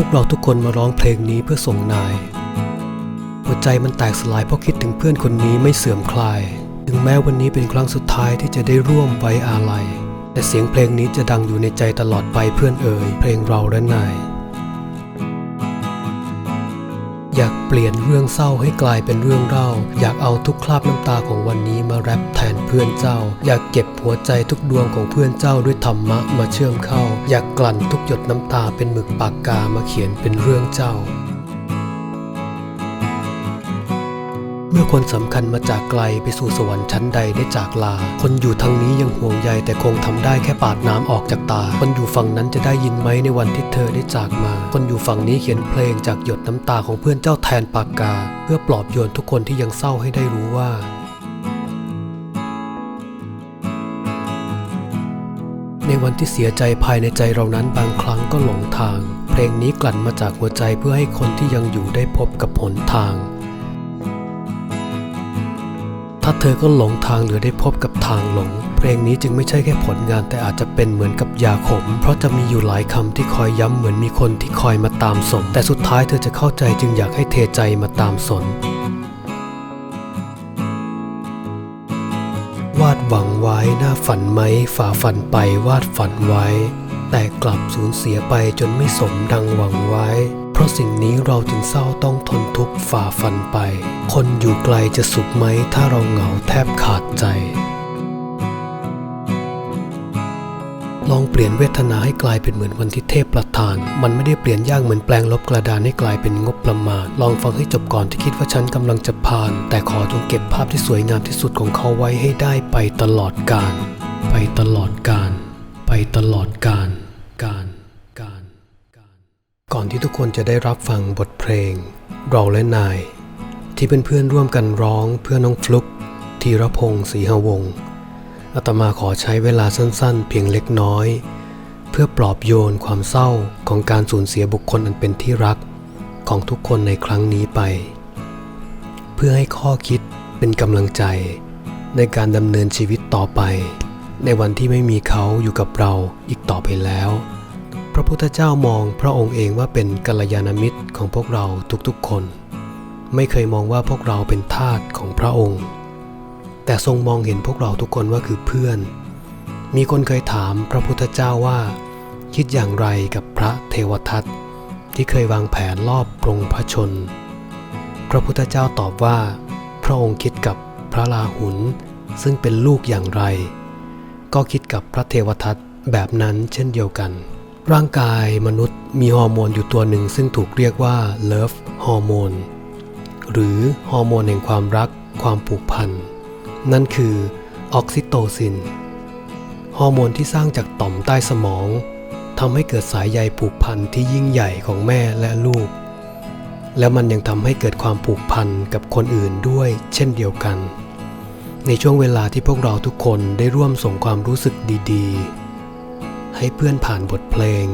พวกเราทุกคนมาร้องเพลงนี้เพื่อส่งนาย หัวใจมันแตกสลายเพราะคิดถึงเพื่อนคนนี้ไม่เสื่อมคลาย ถึงแม้วันนี้เป็นครั้งสุดท้ายที่จะได้ร่วมไว้อาลัย แต่เสียงเพลงนี้จะดังอยู่ในใจตลอดไปเพื่อนเอ๋ยเพลงเราและนาย อยากเปลี่ยนเรื่องเศร้าให้กลายเป็นเรื่องเล่า อยากเอาทุกคราบน้ำตาของวันนี้มาแรปแทนเพื่อนเจ้า อยากเก็บหัวใจทุกดวงของเพื่อนเจ้าด้วยธรรมะมาเชื่อมเข้า อยากกลั่นทุกหยดน้ำตาเป็นหมึกปากกามาเขียนเป็นเรื่องเจ้า มื่อคนสำคัญมาจากไกลไปสู่สวรรค์ชั้นใดได้จากลา คนอยู่ทางนี้ยังห่วงใยแต่คงทำได้แค่ปาดน้ำออกจากตา คนอยู่ฝั่งนั้นจะได้ยินไหมในวันที่เธอได้จากมา คนอยู่ฝั่งนี้เขียนเพลงจากหยดน้ำตาของเพื่อนเจ้าแทนปากกา เพื่อปลอบโยนทุกคนที่ยังเศร้าให้ได้รู้ว่าในวันที่เสียใจภายในใจเรานั้นบางครั้งก็หลงทาง เพลงนี้กลั่นมาจากหัวใจเพื่อให้คนที่ยังอยู่ได้พบกับหนทาง ถ้าเธอก็หลงทางหรือได้พบกับทางหลง เพลงนี้จึงไม่ใช่แค่ผลงานแต่อาจจะเป็นเหมือนกับยาขม เพราะจะมีอยู่หลายคำที่คอยย้ำเหมือนมีคนที่คอยมาตามสน แต่สุดท้ายเธอจะเข้าใจจึงอยากให้เทใจมาตามสนวาดหวังไว้หน่าฝันไหมฝ่าฝันไปวาดฝันไว้ แต่กลับสูญเสียไปจนไม่สมดังหวังไว้ ราะสิ่งนี้เราจึงเศร้าต้องทนทุกข์ฝ่าฟันไป คนอยู่ไกลจะสุขไหมถ้าเราเหงาแทบขาดใจ ลองเปลี่ยนเวทนาให้กลายเป็นเหมือนวันที่เทพประทาน มันไม่ได้เปลี่ยนยากเหมือนแปลงลบกระดานให้กลายเป็นงบประมาณ ลองฟังให้จบก่อนที่คิดว่าฉันกำลังจะผ่าน แต่ขอจงเก็บภาพที่สวยงามที่สุดของเขาไว้ให้ได้ไปตลอดกาลไปตลอดกาลไปตลอดกาลกาลกาลกาล ก่อนที่ทุกคนจะได้รับฟังบทเพลง เราและนาย ที่เเพื่อนๆร่วมกันร้องเพื่อน้องฟลุกธีรพงศ์ศรีหวงศ์อาตมาขอใช้เวลาสั้นๆ เพียงเล็กน้อย เพื่อปลอบโยนความเศร้าของการสูญเสียบุคคลอันเป็นที่รักของทุกคนในครั้งนี้ไป เพื่อให้ข้อคิดเป็นกำลังใจในการดำเนินชีวิตต่อไป ในวันที่ไม่มีเขาอยู่กับเราอีกต่อไปแล้ว ระพุทธเจ้ามองพระองค์เองว่าเป็นกัลยาณมิตรของพวกเราทุกๆคน ไม่เคยมองว่าพวกเราเป็นทาสของพระองค์ แต่ทรงมองเห็นพวกเราทุกคนว่าคือเพื่อน มีคนเคยถามพระพุทธเจ้าว่า คิดอย่างไรกับพระเทวทัตที่เคยวางแผนลอบปรงพระชน พระพุทธเจ้าตอบว่า พระองค์คิดกับพระราหุลซึ่งเป็นลูกอย่างไร ก็คิดกับพระเทวทัตแบบนั้นเช่นเดียวกัน ร่างกายมนุษย์มีฮอร์โมนอยู่ตัวหนึ่งซึ่งถูกเรียกว่าเลิฟฮอร์โมนหรือฮอร์โมนแห่งความรักความผูกพัน นั่นคือออกซิโตซิน ฮอร์โมนที่สร้างจากต่อมใต้สมองทำให้เกิดสายใยผูกพันที่ยิ่งใหญ่ของแม่และลูก แล้วมันยังทำให้เกิดความผูกพันกับคนอื่นด้วย เช่นเดียวกัน ในช่วงเวลาที่พวกเราทุกคนได้ร่วมส่งความรู้สึกดี ๆ ให้เพื่อนผ่านบทเพลง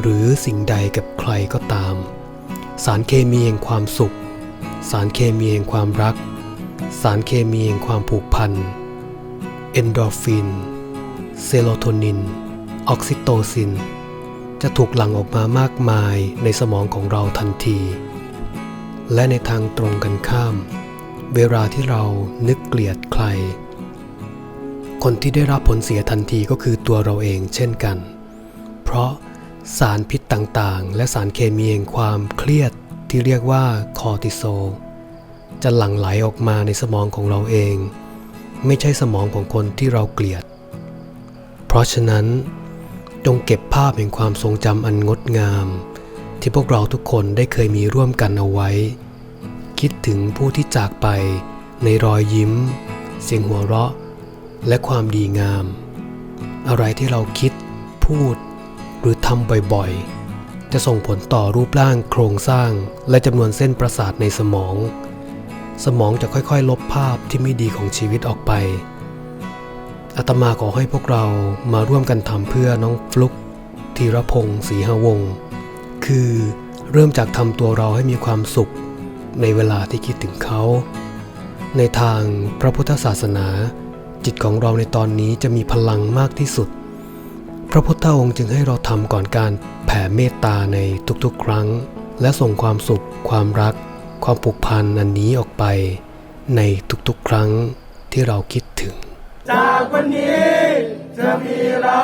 หรือสิ่งใดกับใครก็ตาม สารเคมีแห่งความสุข สารเคมีแห่งความรัก สารเคมีแห่งความผูกพันเอนโดรฟิน เซโรโทนิน ออกซิโตซิน จะถูกหลั่งออกมามากมายในสมองของเราทันที และในทางตรงกันข้าม เวลาที่เรานึกเกลียดใคร คนที่ได้รับผลเสียทันทีก็คือตัวเราเองเช่นกัน เพราะสารพิษต่างๆ และสารเคมีแห่งความเครียดที่เรียกว่าคอร์ติโซลจะหลั่งไหลออกมาในสมองของเราเอง ไม่ใช่สมองของคนที่เราเกลียด เพราะฉะนั้น จงเก็บภาพแห่งความทรงจำอันงดงาม ที่พวกเราทุกคนได้เคยมีร่วมกันเอาไว้ คิดถึงผู้ที่จากไปในรอยยิ้ม เสียงหัวเราะ และความดีงาม อะไรที่เราคิด พูด หรือทำบ่อยๆ จะส่งผลต่อรูปร่างโครงสร้าง และจำนวนเส้นประสาทในสมอง สมองจะค่อยๆ ลบภาพที่ไม่ดีของชีวิตออกไปอาตมาขอให้พวกเรามาร่วมกันทำเพื่อน้องฟลุกธีรพงศ์ศรีหวง คือเริ่มจากทำตัวเราให้มีความสุข ในเวลาที่คิดถึงเขา ในทางพระพุทธศาสนา จิตของเราในตอนนี้จะมีพลังมากที่สุดพพระพุทธองค์จึงให้เราทำก่อนการแผ่เมตตาในทุกๆ ครั้ง และส่งความสุข ความรัก ความผูกพันอันนี้ออกไป ในทุกๆ ครั้งที่เราคิดถึง จากวันนี้จะมีเรา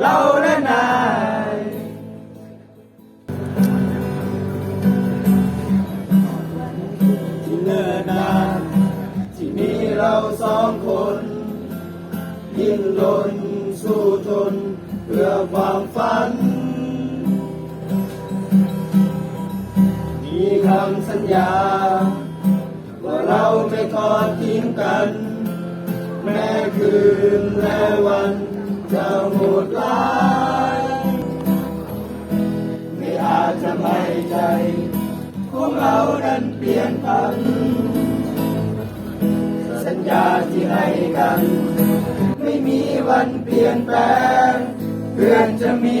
เราและนายำสัญญา ว่าเราไม่ทอดทิ้งกัน แม้คืนและวันจะโหดร้ายไม่อาจจะไม่ใจ ของเรานั้นเปลี่ยนพัน สัญญาที่ให้กัน ไม่มีวันเปลี่ยนแปลงเพื่อนจะมี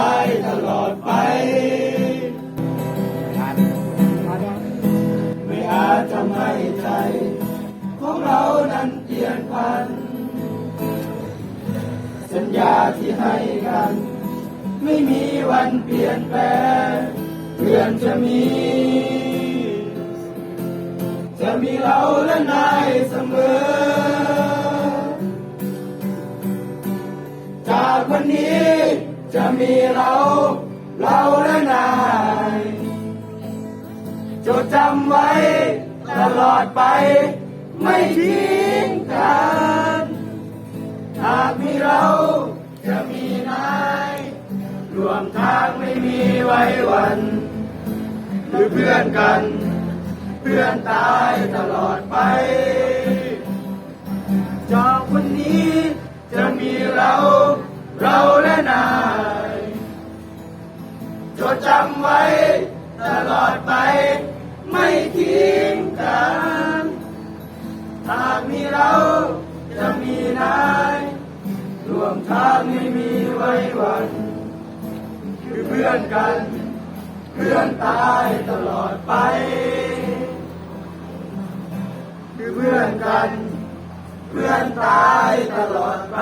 ดไป ไม่อาจจะไม่ใจ ของเรานั้นเปลี่ยนพัน สัญญาที่ให้กัน ไม่มีวันเปลี่ยนแปลงเพื่อนจะมี จะมีเราและนายเสมอจากวันนี้จะมีเรา เราและนาย จดจำไว้ตลอดไป ไม่ทิ้งกันหากมีเราจะมีนายรวมทางไม่มีไว้วันคือเพื่อนกัน เพื่อนตายตลอดไปจากวันนี้จะมีเรา เราและนาย จดจำไว้ ตลอดไป ไม่ทิ้งกันหากมีเราจะมีนายรวมทางไม่มีไว้วัน คือเพื่อนกัน เพื่อนตายตลอดไป คือเพื่อนกัน เพื่อนตายตลอดไป